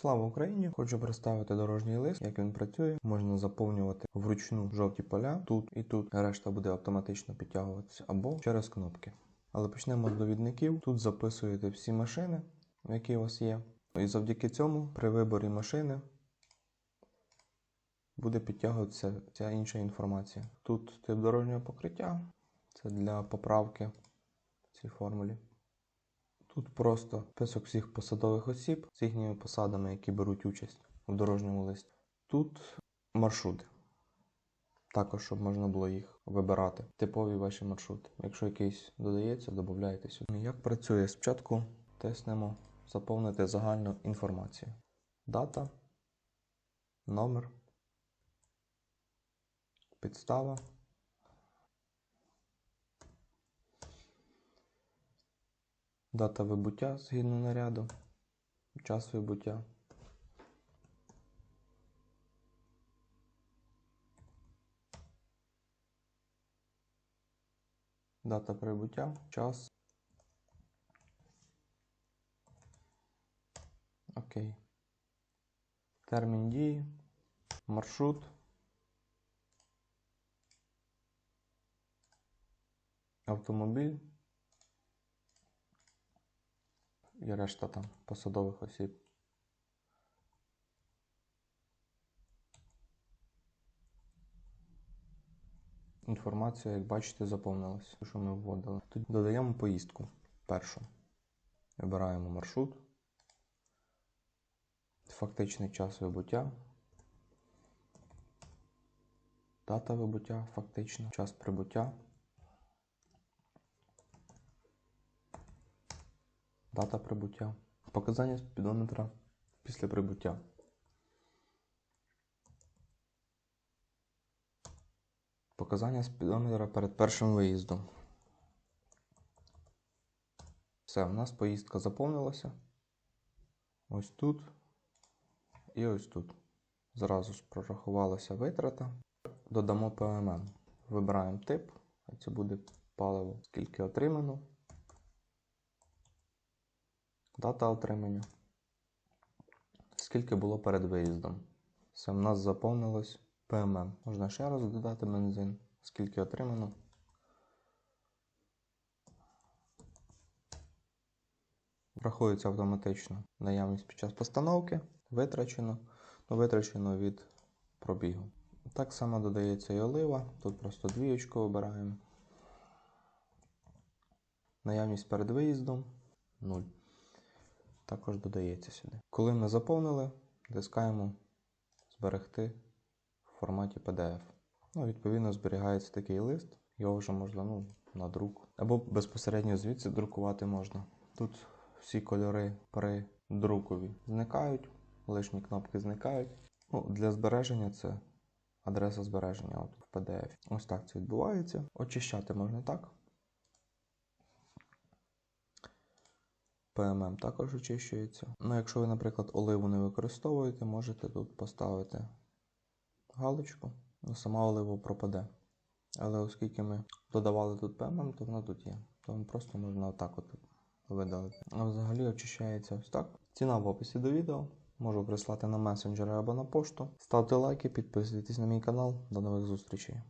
Слава Україні! Хочу представити дорожній лист, як він працює. Можна заповнювати вручну жовті поля тут і тут. Решта буде автоматично підтягуватися або через кнопки. Але почнемо з довідників. Тут записуєте всі машини, які у вас є. І завдяки цьому при виборі машини буде підтягуватися ця інша інформація. Тут тип дорожнього покриття, це для поправки в цій формулі. Тут просто список всіх посадових осіб з їхніми посадами, які беруть участь у дорожньому листі. Тут маршрути. Також, щоб можна було їх вибирати. Типові ваші маршрути. Якщо якийсь додається, додаєте сюди. Як працює? Спочатку тиснемо заповнити загальну інформацію. Дата, номер, підстава. Дата вибуття згідно наряду, час вибуття. Дата прибуття, час. Окей. Термін дії, маршрут. Автомобіль. І решта там посадових осіб. Інформація, як бачите, заповнилася, що ми вводили. Тут додаємо поїздку першу. Вибираємо маршрут, фактичний час вибуття, дата вибуття, фактично, час прибуття. Дата прибуття. Показання спідометра після прибуття. Показання спідометра перед першим виїздом. Все, у нас поїздка заповнилася. Ось тут і ось тут. Зразу ж прорахувалася витрата. Додамо ПММ. Вибираємо тип, а це буде паливо, скільки отримано. Дата отримання. Скільки було перед виїздом. Все в нас заповнилось ПММ. Можна ще раз додати бензин. Скільки отримано. Врахується автоматично наявність під час постановки. Витрачено, ну, витрачено від пробігу. Так само додається і олива. Тут просто двієчку обираємо. Наявність перед виїздом 0 також додається сюди. Коли ми заповнили, тискаємо зберегти в форматі PDF. Ну, Відповідно, зберігається такий лист, його вже можна ну, на друк. Або безпосередньо звідси друкувати можна. Тут всі кольори при друкові зникають, лишні кнопки зникають. Ну, Для збереження це адреса збереження от в PDF. Ось так це відбувається. Очищати можна так. ПММ також очищується. Ну, якщо ви, наприклад, оливу не використовуєте, можете тут поставити галочку, ну, сама олива пропаде. Але оскільки ми додавали тут ПММ, то вона тут є. Тому просто можна отак от видалити. А взагалі очищається ось так. Ціна в описі до відео. Можу прислати на месенджери або на пошту. Ставте лайки, підписуйтесь на мій канал. До нових зустрічей.